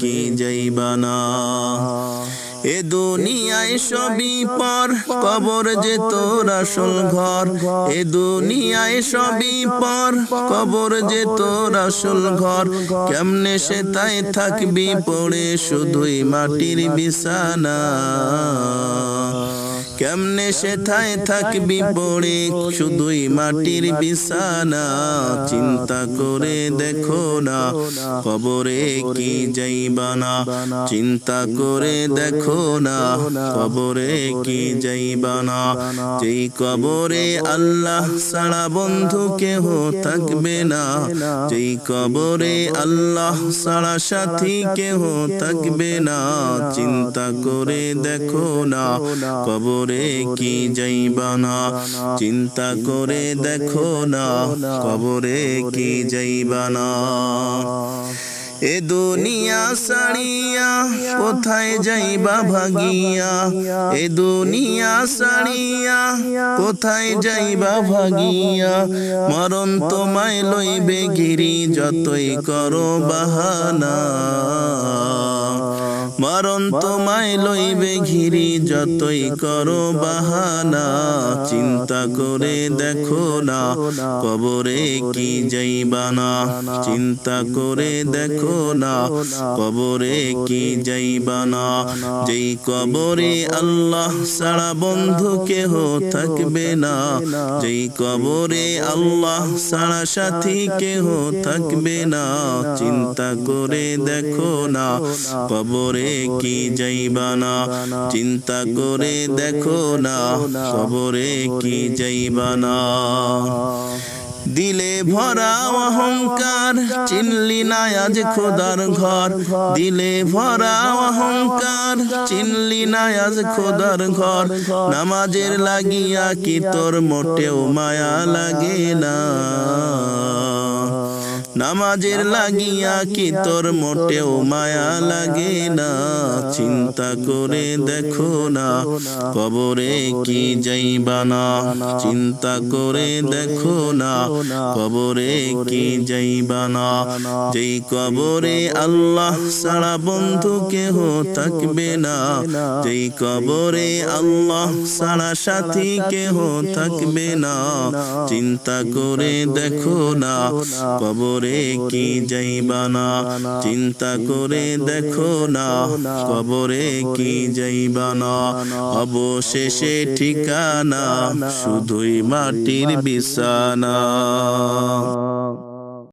কি যাইবানা এ দুনিয়ায় সবই পর, কবর যে তোর আসল ঘর। এ দুনিয়ায় সবই পর, কবর যে তোর আসল ঘর। কেমনে সে তাই থাকবি পড়ে শুধুই মাটির বিছানা। কেমনে সে থাই থাকবি পড়ে শুধুই মাটির বিছানা। চিন্তা করে দেখো না, কবরে কি যাইবানা। চিন্তা করে দেখো না কবরে কি যাইবানা? যেই কবরে আল্লাহ সারা বন্ধু কেহ থাকবে না। যেই কবরে আল্লাহ সারা সাথী কেহ থাকবে না। চিন্তা করে দেখো না কবরে কি যাইবানা। চিন্তা করে দেখো না কবরে কি যাইবানা। এ দুনিয়া সাড়িয়া কোথায় যাইবা ভাগিয়া? এ দুনিয়া সাড়িয়া কোথায় যাইবা ভাগিয়া? মরণ তোমায় লইবে গিরি, যতই করো বাহানা। মরণ তোমায় লইবে ঘিরি, যতই করো বাহানা। চিন্তা করে দেখো না, কবরে কি যাইবানা। চিন্তা করে দেখো না, কবরে কি যাইবানা। যেই কবরে আল্লাহ সারা বন্ধু কেহ থাকবে না, যেই কবরে আল্লাহ সারা সাথী কেহ থাকবে না। চিন্তা করে দেখো না, কবরে কি যাইবানা? চিন্তা করে দেখো না কবরে কি যাইবানা? দিলে ভরা অহংকার, চিনলি না আজ খোদার ঘর। দিলে ভরা অহংকার, চিনলি না আজ খোদার ঘর। নামাজের লাগিয়া কি তোর মোটেও মায়া লাগে না? নামাজের লাগিয়া কি তোর মোটেও মায়া লাগে না? চিন্তা করে দেখো না, কবরে কি যাইবানা চিন্তা করে দেখো না, কবরে কি যাইবানা যেই কবরে আল্লাহ সারা বন্ধু কেহ থাকবে না, যেই কবরে আল্লাহ সারা সাথী কেহ থাকবে না, চিন্তা করে দেখো না, কবরে কি যাইবানা চিন্তা করে দেখো না কবরে কি যাইবানা অবশেষে ঠিকানা শুধুই মাটির বিছানা।